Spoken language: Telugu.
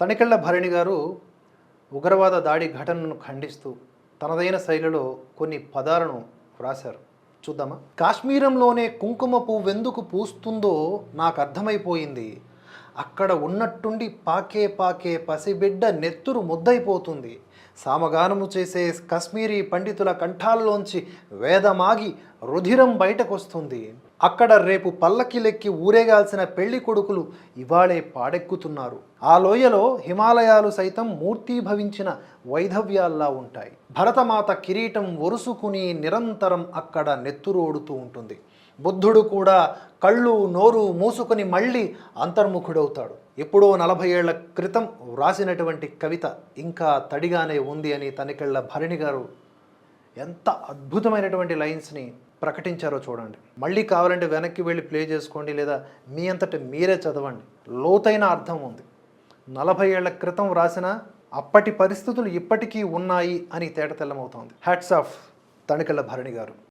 తనికెళ్ళ భరణి గారు ఉగ్రవాద దాడి ఘటనను ఖండిస్తూ తనదైన శైలిలో కొన్ని పదాలను వ్రాశారు. చూద్దామా? కాశ్మీరంలోనే కుంకుమ పువ్వెందుకు పూస్తుందో నాకు అర్థమైపోయింది. అక్కడ ఉన్నట్టుండి పాకే పాకే పసిబిడ్డ నెత్తురు ముద్దైపోతుంది సామగానము చేసే కశ్మీరీ పండితుల కంఠాల్లోంచి వేదమాగి రుధిరం బయటకొస్తుంది. అక్కడ రేపు పల్లకిలెక్కి ఊరేగాల్సిన పెళ్ళి కొడుకులు ఇవాళే పాడెక్కుతున్నారు. ఆ లోయలో హిమాలయాలు సైతం మూర్తీభవించిన వైధవ్యాల్లా ఉంటాయి. భరతమాత కిరీటం ఒరుసుకుని నిరంతరం అక్కడ నెత్తురోడుతూ ఉంటుంది. బుద్ధుడు కూడా కళ్ళు నోరు మూసుకొని మళ్ళీ అంతర్ముఖుడవుతాడు. ఎప్పుడో నలభై ఏళ్ళ క్రితం వ్రాసినటువంటి కవిత ఇంకా తడిగానే ఉంది అని తనికెళ్ళ భరణి గారు ఎంత అద్భుతమైనటువంటి లైన్స్ని ప్రకటించారో చూడండి. మళ్ళీ కావాలంటే వెనక్కి వెళ్ళి ప్లే చేసుకోండి లేదా మీ అంతటి మీరే చదవండి. లోతైన అర్థం ఉంది. నలభై ఏళ్ళ క్రితం రాసిన అప్పటి పరిస్థితులు ఇప్పటికీ ఉన్నాయి అని తేటతెల్లమవుతోంది. Hats off Tanikella Bharani garu.